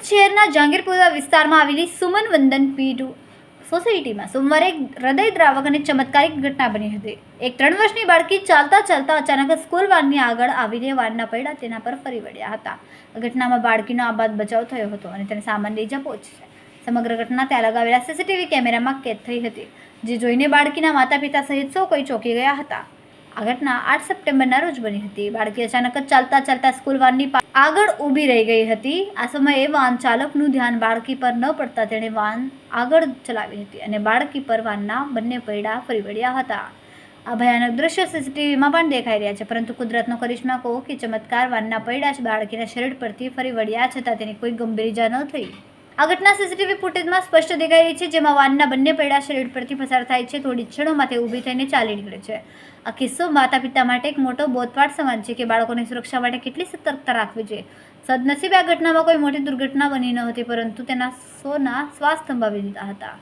શહેરના જાંગીરપુરા વિસ્તારમાં આવેલી સુમન વંદન પીઢ સોસાયટીમાં સોમવારે એક હૃદયદ્રાવક અને ચમત્કારિક ઘટના બની હતી. એક ત્રણ વર્ષની બાળકી ચાલતા ચાલતા અચાનક સ્કૂલ વાનની આગળ આવીને વાનના પૈડા તેના પર ફરી વળ્યા હતા. ઘટનામાં બાળકીનો આબાદ બચાવ થયો હતો અને તેને સામાન્ય ઇજા પહોંચી છે સમગ્ર ઘટના ત્યાં લગાવેલા સીસીટીવી કેમેરામાં કેદ થઈ હતી, જે જોઈને બાળકીના માતા પિતા સહિત સૌ કોઈ ચોંકી ગયા હતા. આ ઘટના આઠ સપ્ટેમ્બરના રોજ બની હતી. બાળકી અચાનક જ ચાલતા ચાલતા સ્કૂલ વાનની આગળ ઊભી રહી ગઈ હતી. આ સમયે વાન ચાલકનું ધ્યાન બાળકી પર ન પડતા તેણે વાન આગળ ચલાવી હતી અને બાળકી પર વાનના બંને પૈડા ફરી વળ્યા હતા. આ ભયાનક દ્રશ્ય સીસીટીવીમાં પણ દેખાઈ રહ્યા છે. પરંતુ કુદરતનો કરિશ્મા કહો કે ચમત્કાર વાનના પૈડા બાળકીના શરીર પરથી ફરી વળ્યા છતાં તેને કોઈ ગંભીર ઇજા ન થઈ. આ ઘટના સીસીટીવી ફૂટેજમાં સ્પષ્ટ દેખાઈ રહી છે, જેમાં વાનના બંને પૈડા શરીર પરથી પસાર થાય છે. થોડી ક્ષણોમાં ઊભી થઈને ચાલી નીકળે છે. આ કિસ્સો માતા પિતા માટે એક મોટો બોધપાઠ સમાન છે કે બાળકોની સુરક્ષા માટે કેટલી સતર્કતા રાખવી જોઈએ. સદનસીબે આ ઘટનામાં કોઈ મોટી દુર્ઘટના બની ન હતી, પરંતુ તેના સોના શ્વાસ થંભાવી દીધા હતા.